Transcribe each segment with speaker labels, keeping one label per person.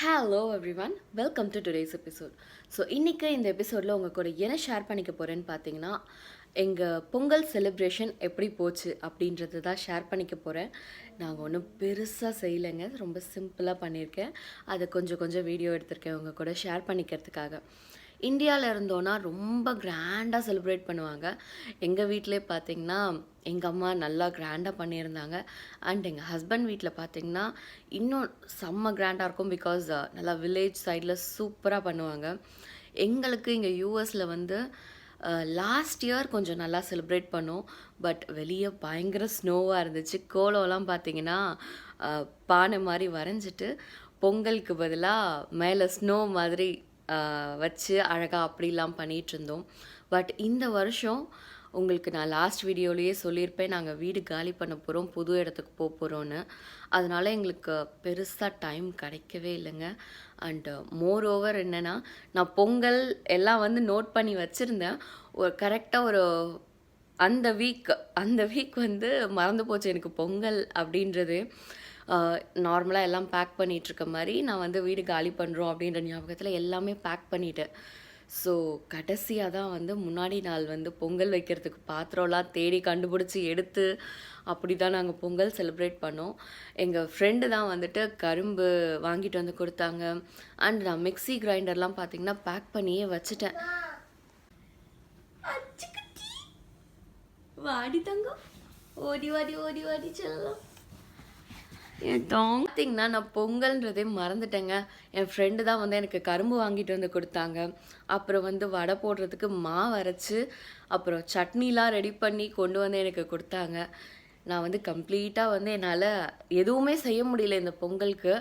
Speaker 1: Hello everyone welcome to today's episode so இன்றைக்கி இந்த எபிசோடில் உங்கள் கூட என்ன ஷேர் பண்ணிக்க போகிறேன்னு பார்த்தீங்கன்னா எங்கள் பொங்கல் செலிப்ரேஷன் எப்படி போச்சு அப்படின்றது தான் ஷேர் பண்ணிக்க போகிறேன் நாங்கள் ஒன்றும் பெருசாக செய்யலைங்க. ரொம்ப சிம்பிளாக பண்ணியிருக்கேன். அதை கொஞ்சம் கொஞ்சம் வீடியோ எடுத்திருக்கேன். உங்கள் கூட ஷேர் பண்ணிக்கிறதுக்காக. இந்தியாவில் இருந்தோன்னா ரொம்ப கிராண்டாக செலிப்ரேட் பண்ணுவாங்க. எங்கள் வீட்டிலே பார்த்தீங்கன்னா எங்கள் அம்மா நல்லா கிராண்டாக பண்ணியிருந்தாங்க. அண்ட் எங்கள் ஹஸ்பண்ட் வீட்டில் பார்த்திங்கன்னா இன்னும் செம்ம கிராண்டாக இருக்கும் பிகாஸ் நல்லா வில்லேஜ் சைடில் சூப்பராக பண்ணுவாங்க. எங்களுக்கு இங்கே யூஎஸில் வந்து லாஸ்ட் இயர் கொஞ்சம் நல்லா செலிப்ரேட் பண்ணோம். பட் வெளியே பயங்கர ஸ்னோவாக இருந்துச்சு. கோலம்லாம் பார்த்திங்கன்னா பானை மாதிரி வரைஞ்சிட்டு பொங்கலுக்கு பதிலாக மேலே ஸ்னோ மாதிரி வச்சு அழகாக அப்படிலாம் பண்ணிகிட்டு இருந்தோம் பட் இந்த வருஷம் உங்களுக்கு நான் லாஸ்ட் வீடியோலேயே சொல்லியிருப்பேன் நாங்கள் வீடு காலி பண்ண போகிறோம் புது இடத்துக்கு போக போகிறோன்னு அதனால் எங்களுக்கு பெருசாக டைம் கிடைக்கவே இல்லைங்க. அண்டு மோர் ஓவர் என்னென்னா நான் பொங்கல் எல்லாம் வந்து நோட் பண்ணி வச்சுருந்தேன். ஒரு கரெக்டாக ஒரு அந்த வீக் அந்த வீக் வந்து மறந்து போச்சு எனக்கு பொங்கல் அப்படின்றது. நார்மலாக எல்லாம் பேக் பண்ணிகிட்ருக்க இருக்க மாதிரி நான் வந்து வீடு காலி பண்ணுறோம் அப்படின்ற ஞாபகத்தில் எல்லாமே பேக் பண்ணிட்டேன். ஸோ கடைசியாக தான் வந்து முன்னாடி நாள் வந்து பொங்கல் வைக்கிறதுக்கு பாத்திரம்லாம் தேடி கண்டுபிடிச்சி எடுத்து அப்படி தான் நாங்கள் பொங்கல் செலிப்ரேட் பண்ணோம். எங்கள் ஃப்ரெண்டு தான் வந்துட்டு கரும்பு வாங்கிட்டு வந்து கொடுத்தாங்க. அண்ட் நான் மிக்ஸி கிரைண்டர்லாம் பார்த்திங்கன்னா பேக் பண்ணியே வச்சுட்டேன். வாடி தங்கம். ஓடி வாடி ஓடி வாடி செல்லலாம் பார்த்தீங்கன்னா நான் பொங்கல்ன்றதே மறந்துட்டேங்க. என் ஃப்ரெண்டு தான் வந்து எனக்கு கரும்பு வாங்கிட்டு வந்து கொடுத்தாங்க. அப்புறம் வந்து வடை போடுறதுக்கு மாவு அரைச்சு அப்புறம் சட்னிலாம் ரெடி பண்ணி கொண்டு வந்து எனக்கு கொடுத்தாங்க. நான் வந்து கம்ப்ளீட்டாக வந்து என்னால் எதுவுமே செய்ய முடியல இந்த பொங்கலுக்கு.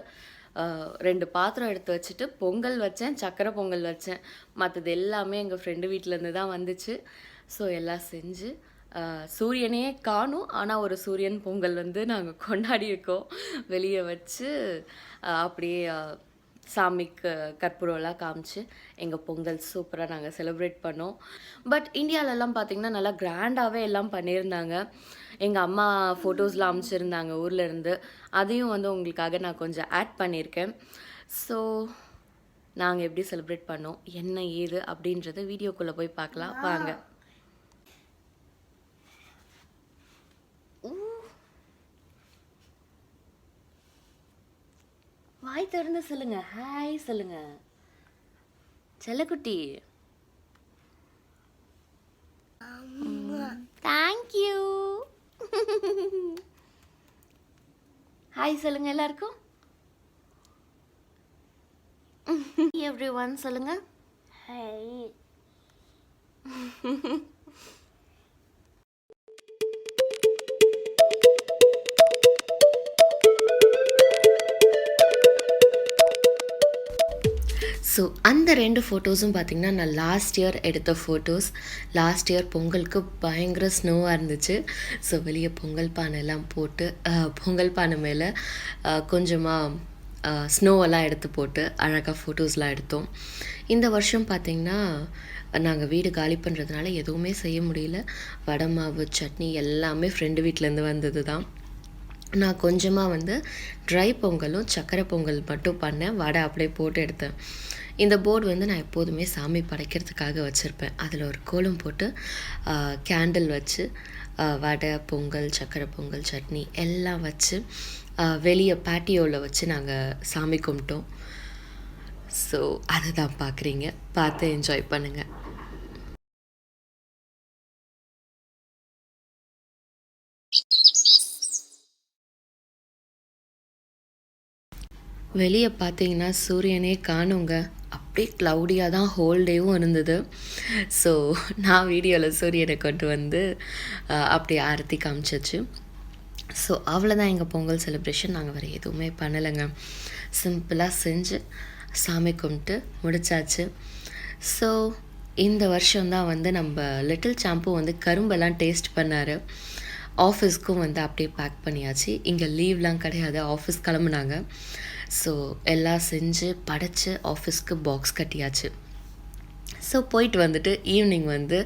Speaker 1: ரெண்டு பாத்திரம் எடுத்து வச்சுட்டு பொங்கல் வச்சேன் சக்கரை பொங்கல் வச்சேன். மற்றது எல்லாமே எங்கள் ஃப்ரெண்டு வீட்டிலேருந்து தான் வந்துச்சு. ஸோ எல்லாம் செஞ்சு சூரியனே காணும். ஆனால் ஒரு சூரியன் பொங்கல் வந்து நாங்கள் கொண்டாடி இருக்கோம். வெளியே வச்சு அப்படியே சாமிக்கு கற்பூரம்லாம் காமிச்சு எங்கள் பொங்கல் சூப்பராக நாங்கள் செலிப்ரேட் பண்ணோம். பட் இந்தியாவிலலாம் பார்த்திங்கன்னா நல்லா கிராண்டாகவே எல்லாம் பண்ணியிருந்தாங்க. எங்கள் அம்மா ஃபோட்டோஸ்லாம் அமைச்சிருந்தாங்க ஊரில் இருந்து அதையும் வந்து உங்களுக்காக நான் கொஞ்சம் ஆட் பண்ணியிருக்கேன். ஸோ நாங்கள் எப்படி செலிப்ரேட் பண்ணோம் என்ன ஏது அப்படின்றத வீடியோக்குள்ளே போய் பார்க்கலாம். வாங்க. வாய் திறந்து சொல்லுங்க. ஹாய் சொல்லுங்க. செல்லக்குட்டி. தேங்க்யூ ஹாய் சொல்லுங்க எல்லாருக்கும். எவ்ரி ஒன் சொல்லுங்க.
Speaker 2: Hey.
Speaker 1: ஸோ அந்த ரெண்டு ஃபோட்டோஸும் பார்த்தீங்கன்னா நான் லாஸ்ட் இயர் எடுத்த ஃபோட்டோஸ் லாஸ்ட் இயர் பொங்கலுக்கு பயங்கர ஸ்னோவாக இருந்துச்சு. ஸோ வெளியே பொங்கல் பானை எல்லாம் போட்டு பொங்கல் பானை மேலே கொஞ்சமாக ஸ்னோவெல்லாம் எடுத்து போட்டு அழகாக ஃபோட்டோஸ்லாம் எடுத்தோம். இந்த வருஷம் பார்த்திங்கன்னா நாங்கள் வீடு காலி பண்ணுறதுனால எதுவுமே செய்ய முடியல. வடை மாவு சட்னி எல்லாமே ஃப்ரெண்டு வீட்டிலேருந்து வந்தது தான் நான் கொஞ்சமாக வந்து ட்ரை பொங்கலும் சக்கரை பொங்கல் மட்டும் பண்ணேன் வடை அப்படியே போட்டு எடுத்தேன். இந்த போர்டு வந்து நான் எப்போதுமே சாமி படைக்கிறதுக்காக வச்சுருப்பேன். அதில் ஒரு கோலம் போட்டு கேண்டில் வச்சு வடை பொங்கல் சக்கரை பொங்கல் சட்னி எல்லாம் வச்சு வெளியே பேட்டியோவில் வச்சு நாங்கள் சாமி கும்பிட்டோம். ஸோ அதை தான் பார்க்குறீங்க பார்த்து என்ஜாய் பண்ணுங்கள் வெளியே பார்த்தீங்கன்னா சூரியனே காணுங்க. அப்படியே க்ளவுடியாக தான் ஹோல் டேவும் இருந்தது. ஸோ நான் வீடியோவில் சூரியனை கொண்டு வந்து அப்படியே ஆரத்தி காமிச்சிச்சு. ஸோ அவ்வளோதான் எங்கள் பொங்கல் செலிப்ரேஷன் நாங்கள் வேறு எதுவுமே பண்ணலைங்க. சிம்பிளாக செஞ்சு சாமி கும்பிட்டு முடிச்சாச்சு. ஸோ இந்த வருஷம்தான் வந்து நம்ம லிட்டில் சாம்பு வந்து கரும்பெல்லாம் டேஸ்ட் பண்ணார். ஆஃபீஸ்க்கும் வந்து அப்படியே பேக் பண்ணியாச்சு. இங்கே லீவ்லாம் கிடையாது. ஆஃபீஸ் கிளம்புனாங்க. ஸோ எல்லாம் செஞ்சு படைச்சு ஆஃபீஸ்க்கு பாக்ஸ் கட்டியாச்சு. ஸோ போயிட்டு வந்துட்டு ஈவினிங் வந்து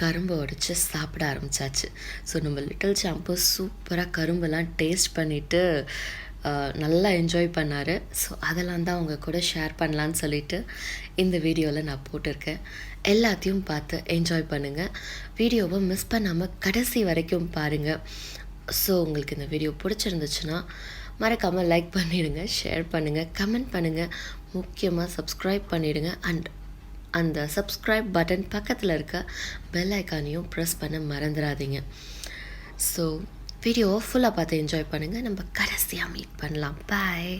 Speaker 1: கரும்பு உடச்சி சாப்பிட ஆரம்பிச்சாச்சு. ஸோ நம்ம லிட்டில் சாம்பு சூப்பராக கரும்பெல்லாம் டேஸ்ட் பண்ணிவிட்டு நல்லா என்ஜாய் பண்ணார். ஸோ அதெல்லாம் தான் அவங்க கூட ஷேர் பண்ணலான்னு சொல்லிட்டு இந்த வீடியோவில் நான் போட்டிருக்கேன். எல்லாத்தையும் பார்த்து என்ஜாய் பண்ணுங்கள் வீடியோவை மிஸ் பண்ணாமல் கடைசி வரைக்கும் பாருங்கள் ஸோ உங்களுக்கு இந்த வீடியோ பிடிச்சிருந்துச்சுன்னா மறக்காமல் லைக் பண்ணிடுங்க ஷேர் பண்ணுங்கள் கமெண்ட் பண்ணுங்கள் முக்கியமாக சப்ஸ்கிரைப் பண்ணிவிடுங்க அண்ட் அந்த சப்ஸ்கிரைப் பட்டன் பக்கத்தில் இருக்க பெல் ஐக்கானையும் ப்ரெஸ் பண்ண மறந்துடாதீங்க. ஸோ வீடியோவை ஃபுல்லாக பார்த்து என்ஜாய் பண்ணுங்கள் நம்ம கடைசியாக மீட் பண்ணலாம். பாய்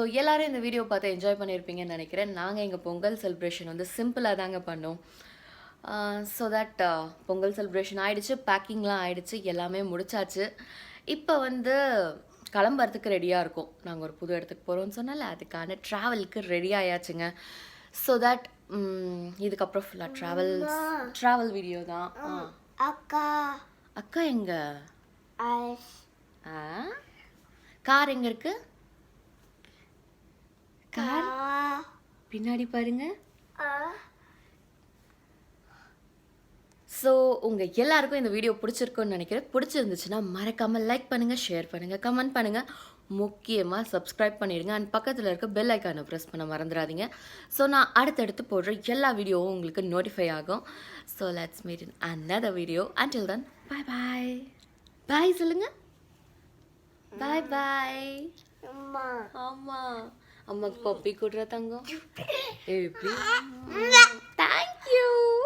Speaker 1: ஸோ எல்லாரும் இந்த வீடியோ பார்த்து என்ஜாய் பண்ணியிருப்பீங்கன்னு நினைக்கிறேன். நாங்கள் எங்கள் பொங்கல் செலிப்ரேஷன் வந்து சிம்பிளாக தாங்க பண்ணோம். ஸோ தட் பொங்கல் செலிப்ரேஷன் ஆயிடுச்சு பேக்கிங்லாம் ஆயிடுச்சு எல்லாமே முடிச்சாச்சு. இப்போ வந்து கிளம்புறதுக்கு ரெடியாக இருக்கும். நாங்கள் ஒரு புது இடத்துக்கு போகிறோம்னு சொன்னால அதுக்கான ட்ராவலுக்கு ரெடி ஆயாச்சுங்க. ஸோ தட் இதுக்கப்புறம் ஃபுல்லாக ட்ராவல் ட்ராவல் வீடியோ தான்.
Speaker 2: அக்கா.
Speaker 1: அக்கா எங்க? கார் எங்க இருக்கு கார் பின்னாடி பாருங்க. ஸோ உங்கள் எல்லாருக்கும் இந்த வீடியோ பிடிச்சிருக்கும்னு நினைக்கிறேன். பிடிச்சிருந்துச்சுன்னா மறக்காமல் லைக் பண்ணுங்கள் ஷேர் பண்ணுங்கள் கமெண்ட் பண்ணுங்கள் முக்கியமாக சப்ஸ்கிரைப் பண்ணிடுங்க. அண்ட் பக்கத்தில் இருக்க பெல் ஐக்கானை ப்ரெஸ் பண்ண மறந்துடாதீங்க. ஸோ நான் அடுத்தடுத்து போடுற எல்லா வீடியோவும் உங்களுக்கு நோட்டிஃபை ஆகும். So let's meet in another video until then bye bye bye சொல்லுங்கள் பாய் பாய்
Speaker 2: அம்மா.
Speaker 1: ஆமாம் Amag puppy kudra tango. Eh, Thank you.